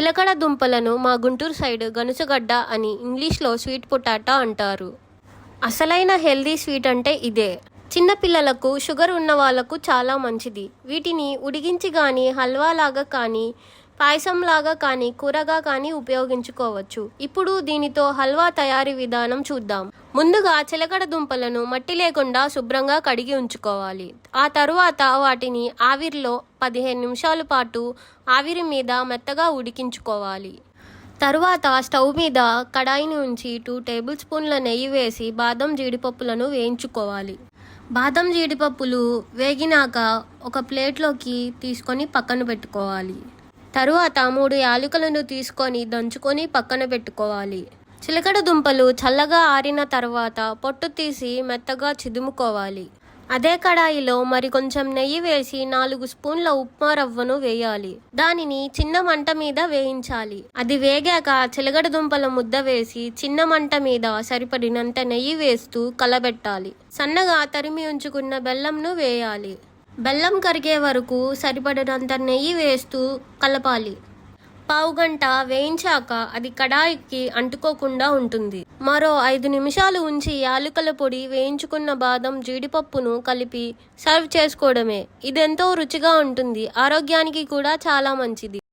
చిలకడ దుంపలను మా గుంటూరు సైడ్ గనుసగడ్డ అని ఇంగ్లీష్లో స్వీట్ పొటాటో అంటారు. అసలైన హెల్దీ స్వీట్ అంటే ఇదే. చిన్నపిల్లలకు షుగర్ ఉన్న వాళ్ళకు చాలా మంచిది. వీటిని ఉడిగించి కానీ హల్వా లాగా కానీ పాయసంలాగా కానీ కూరగా కానీ ఉపయోగించుకోవచ్చు. ఇప్పుడు దీనితో హల్వా తయారీ విధానం చూద్దాం. ముందుగా చిలకడ దుంపలను మట్టి లేకుండా శుభ్రంగా కడిగి ఉంచుకోవాలి. ఆ తరువాత వాటిని ఆవిరిలో పదిహేను నిమిషాల పాటు ఆవిరి మీద మెత్తగా ఉడికించుకోవాలి. తరువాత స్టవ్ మీద కడాయిని ఉంచి టూ టేబుల్ స్పూన్ల నెయ్యి వేసి బాదం జీడిపప్పులను వేయించుకోవాలి. బాదం జీడిపప్పులు వేగినాక ఒక ప్లేట్లోకి తీసుకొని పక్కన పెట్టుకోవాలి. తరువాత మూడు యాలకులను తీసుకొని దంచుకొని పక్కన పెట్టుకోవాలి. చిలకడ దుంపలు చల్లగా ఆరిన తర్వాత పొట్టు తీసి మెత్తగా చిదుముకోవాలి. అదే కడాయిలో మరి కొంచెం నెయ్యి వేసి నాలుగు స్పూన్ల ఉప్మా రవ్వను వేయాలి. దానిని చిన్న మంట మీద వేయించాలి. అది వేగాక చిలగడ దుంపల ముద్ద వేసి చిన్న మంట మీద సరిపడినంత నెయ్యి వేస్తూ కలబెట్టాలి. సన్నగా తరిమి ఉంచుకున్న బెల్లంను వేయాలి. బెల్లం కరిగే వరకు సరిపడినంత నెయ్యి వేస్తూ కలపాలి. పావు గంట వేయించాక అది కడాయికి అంటుకోకుండా ఉంటుంది. మరో ఐదు నిమిషాలు ఉంచి యాలకుల పొడి వేయించుకున్న బాదం జీడిపప్పును కలిపి సర్వ్ చేసుకోవడమే. ఇదెంతో రుచిగా ఉంటుంది. ఆరోగ్యానికి కూడా చాలా మంచిది.